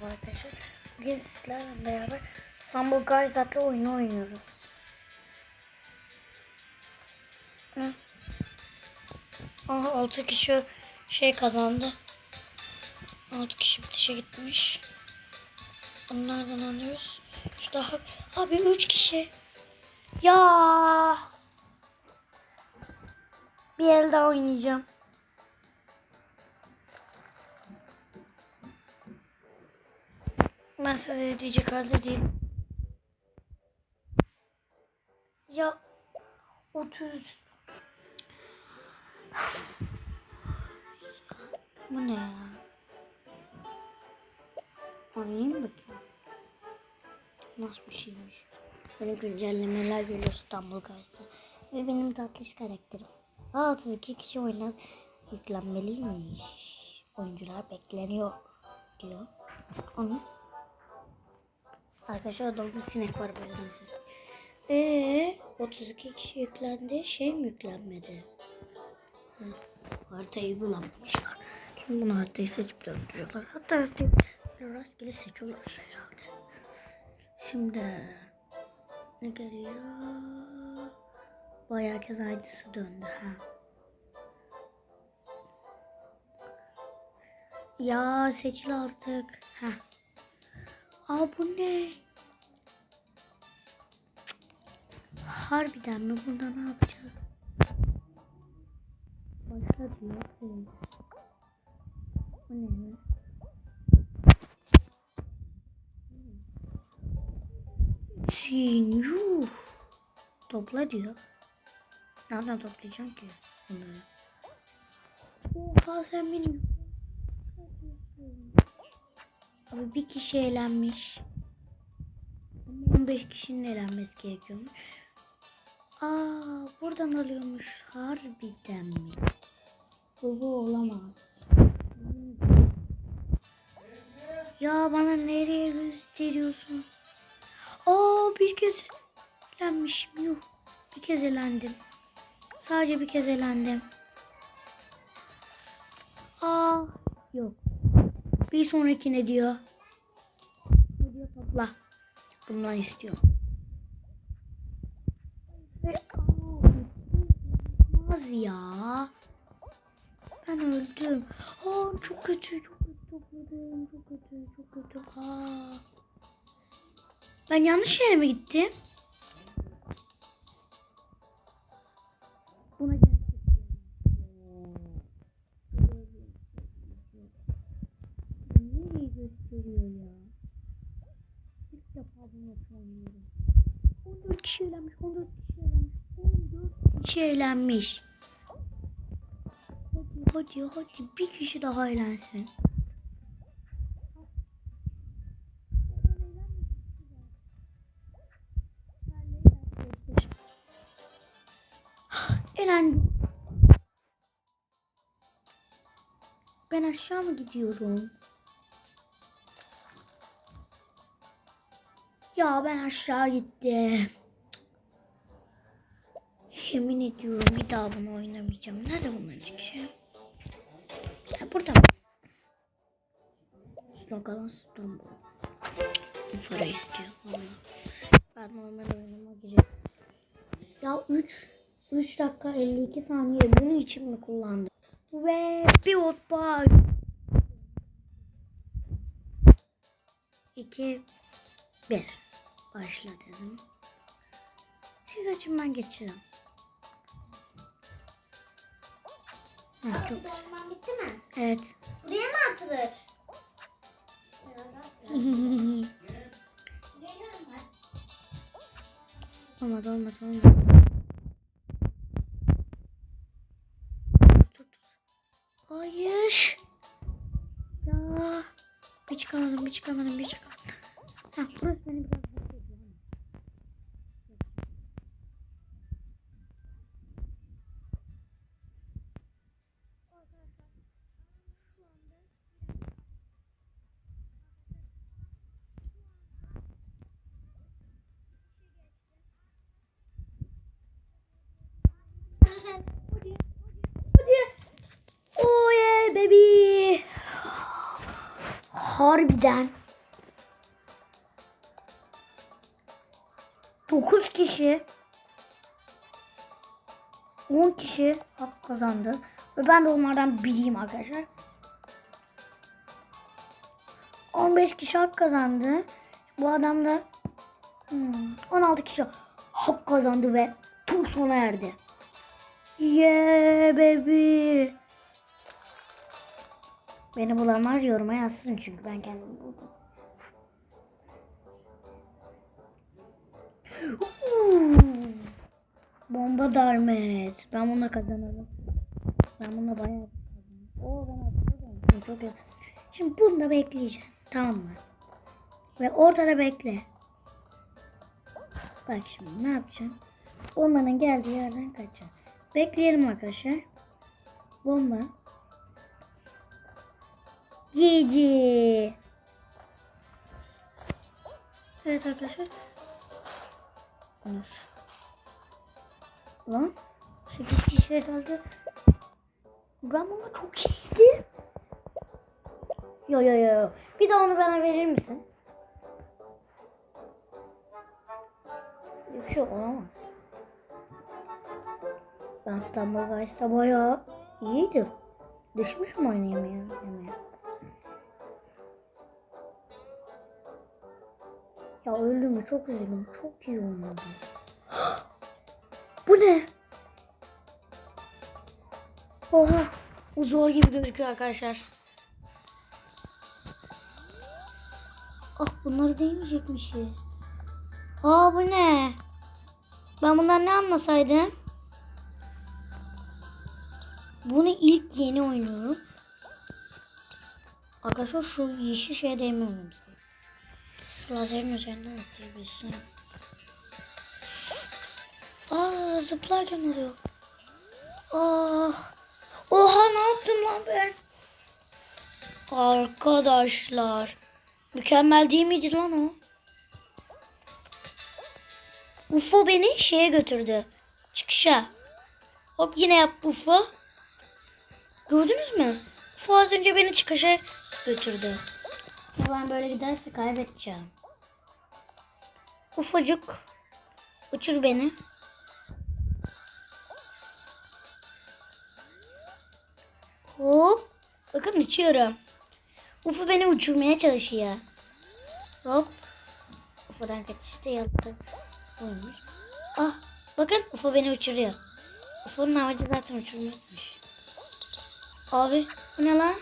merhaba arkadaşlar. Bugün sizlerle beraber İstanbul Guys adlı oyunu oynuyoruz. Hı? Aha 6 kişi şey kazandı. 6 kişi bitişe gitmiş. Onlardan alıyoruz. Şu daha abi 3 kişi. Ya. Bir el daha oynayacağım. Ben size diyecek halde değilim. Ya 30 Bu ne ya? Oynayayım bakayım. Nasıl bir şeymiş? Böyle güncellemeler geliyor İstanbul Guys'a. Ve benim tatlış karakterim. Aa 32 kişi oynan yüklenmeliymiş. Oyuncular bekleniyor diyor. Onu Arkadaşlar bir sinek var böyle size. Eee 32 kişi yüklendi. Şey mi yüklenmedi? Ha, haritayı bulamamışlar. Şimdi bunu haritayı seçip döndürüyorlar. Hatta haritayı rastgele seçiyorlar herhalde. Şimdi ne geliyor? Bayağı kez aynısı döndü ha. Ya seçil artık. Ha. Aa bu ne? Harbiden mi? Burada ne yapacağız? Başla diyor. Bu ne? Sin yuh. Topla diyor. Nereden toplayacağım ki bunları? Oha sen benim. Abi bir kişi eğlenmiş. 15 kişinin eğlenmesi gerekiyormuş. Aa buradan alıyormuş. Harbiden mi? Bu, bu olamaz. Ya bana nereye gösteriyorsun? Aa bir kez eğlenmişim. Yuh. Bir kez eğlendim. Sadece bir kez eğlendim. Aa yok. Bir sonraki ne diyor? Ne diyor topla. Bundan aa, olmaz ya. Ben öldüm. Aa çok kötü, çok kötü topladım. Çok kötü, çok kötü. Aa. Ben yanlış yere mi gittim? Kişi eğlenmiş, 14 kişi eğlenmiş, 14 kişi eğlenmiş. Hadi, hadi, hadi bir kişi daha eğlensin. Eğlendim. Ben aşağı mı gidiyorum? Ya ben aşağı gittim. Yemin ediyorum bir daha bunu oynamayacağım. Nerede bunların çıkışı? Ya burada mı? Slogan İstanbul. Para istiyor. Ben normal oynama gireceğim. Ya 3 3 dakika 52 saniye bunun için mi kullandım? Ve bir bağ. 2 1 Başla dedim. Siz açın ben geçeceğim. Ha, çok güzel. Bitti mi? Evet. Buraya mı atılır? Olmadı olmadı olmadı. Hayır. Ya. Bir çıkamadım bir çıkamadım bir çıkamadım. Ha, burası beni biraz Harbiden. 9 kişi 10 kişi hak kazandı. Ve ben de onlardan biriyim arkadaşlar. 15 kişi hak kazandı. Bu adam da hmm, 16 kişi hak kazandı ve tur sona erdi. Yeah baby. Beni bulanlar yoruma yazsın çünkü ben kendimi buldum. Bomba darmes. Ben bununla kazanırım. Ben bununla bayağı kazanırım. Oo ben. Bu Çok iyi. Şimdi bunu da bekleyeceğim. Tamam mı? Ve ortada bekle. Bak şimdi ne yapacağım? Bombanın geldiği yerden kaçacağım. Bekleyelim arkadaşlar. Bomba. Cici. Evet arkadaşlar. Nasıl? Lan 8 kişi herhalde. Ben buna çok iyiydim. Yo yo yo. Bir de onu bana verir misin? Bir şey olamaz. Ben İstanbul Guys'ta bayağı iyiydim. Düşmüşüm oynayamaya. oynamaya. Ya öldüm mü? Çok üzüldüm. Çok iyi oynadım. Bu ne? Oha. Bu zor gibi gözüküyor arkadaşlar. Ah bunları değmeyecekmişiz. Aa bu ne? Ben bundan ne anlasaydım? Bunu ilk yeni oynuyorum. Arkadaşlar şu yeşil şeye değmememiz. Şu lazerin üzerinden atlayabilsin. Aa zıplarken oluyor. Ah. Oha ne yaptım lan ben? Arkadaşlar. Mükemmel değil miydi lan o? UFO beni şeye götürdü. Çıkışa. Hop yine yap UFO. Gördünüz mü? UFO az önce beni çıkışa götürdü. Ben böyle giderse kaybedeceğim. Ufacık. Uçur beni. Hop. Bakın uçuyorum. Ufu beni uçurmaya çalışıyor. Hop. Ufu'dan kaçışta yaptı. Buymuş. Ah. Bakın Ufu beni uçuruyor. Ufu'nun amacı zaten uçurmakmış. Abi bu ne lan?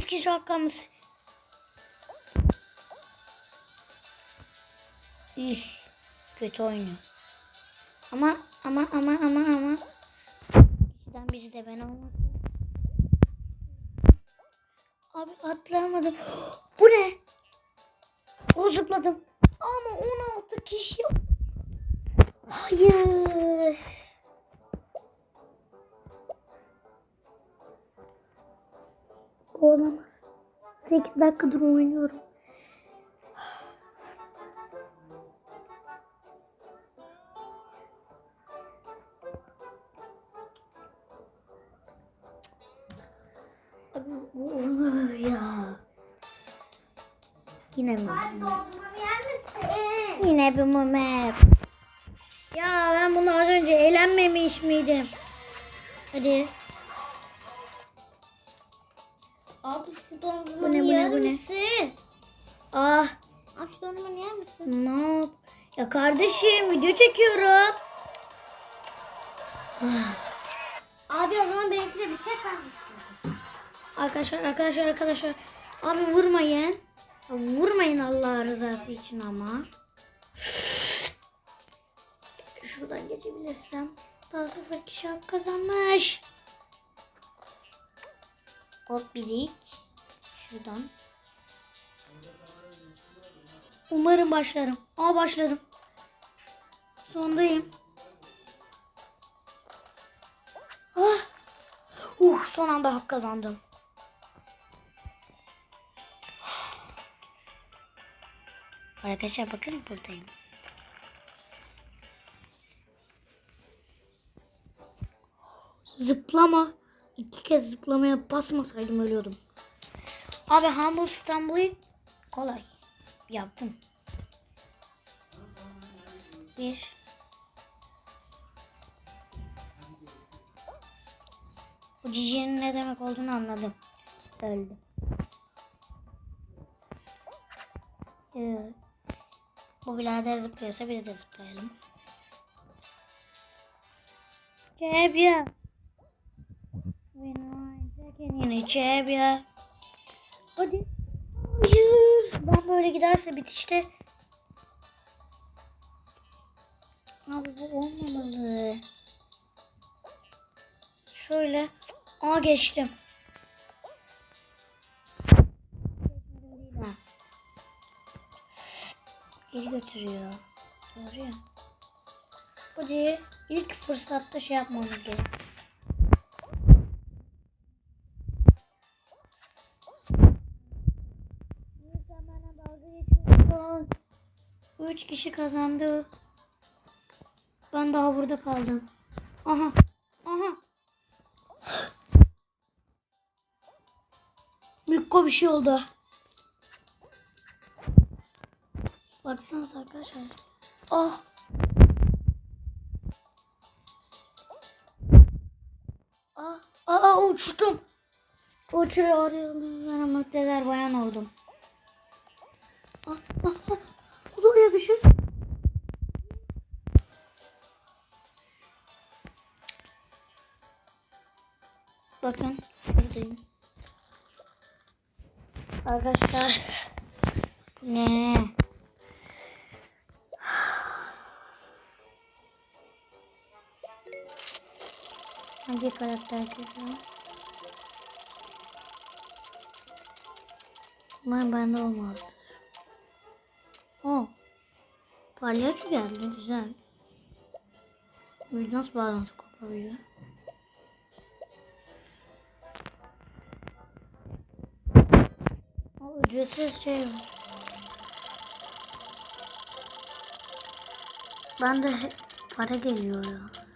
8 kişi. Üf. Kötü oynuyor. Ama ama ama ama ama. Bizden bizi de ben olmadım. Abi atlayamadım. Bu ne? O zıpladım. Ama 16 kişi. Hayır. Olamaz. 8 dakikadır oynuyorum. Yine bir mumep. Ya ben bunu az önce eğlenmemiş miydim? Hadi. Abi şu dondurmamı Bu ne, bu ne, yer bu ne? misin? Ah Abi şu dondurmamı yer misin? ne yap? Ya kardeşim video çekiyorum. Abi o zaman benimki de bitecek ben Arkadaşlar arkadaşlar arkadaşlar. Abi vurmayın. Vurmayın Allah rızası için ama. Şuradan geçebilirsem. Daha sıfır kişi hak kazanmış. Hop birik. Şuradan. Umarım başlarım. Aa başladım. Sondayım. Ah. Uh son anda hak kazandım. Arkadaşlar bakın buradayım. Zıplama. İki kez zıplamaya basmasaydım ölüyordum. Abi Humble Stumble'ı kolay. Yaptım. Bir. Bu cicinin ne demek olduğunu anladım. Öldü. Evet. Bu birader zıplıyorsa biz de zıplayalım. Cebya. Yine cebya. Hadi. Hayır. Ben böyle giderse bitişte. Abi bu olmamalı. Şöyle. Aa geçtim. Geri götürüyor. Doğru ya. Hadi ilk fırsatta şey yapmamız gerek. Üç kişi kazandı. Ben daha burada kaldım. Aha. Aha. Mikko bir şey oldu. Baksanıza arkadaşlar. Ah. Ah, aa, uçtum. Uçuyor müptezel bayan oldum. Ah, ah, ah. Oraya düşür. Bakın şuradayım. Arkadaşlar. Ne? Hangi karakter güzel? Umarım bende olmaz. O. Palyaço geldi güzel. Bir nasıl bağlantı kopabiliyor? O ücretsiz şey var. Ben de para geliyor ya.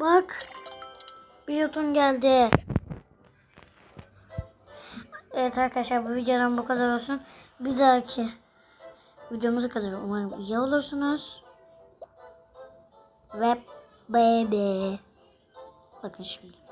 Bak. Bir jeton geldi. Evet arkadaşlar bu videodan bu kadar olsun. Bir dahaki videomuza kadar umarım iyi olursunuz. Ve baby. Bakın şimdi.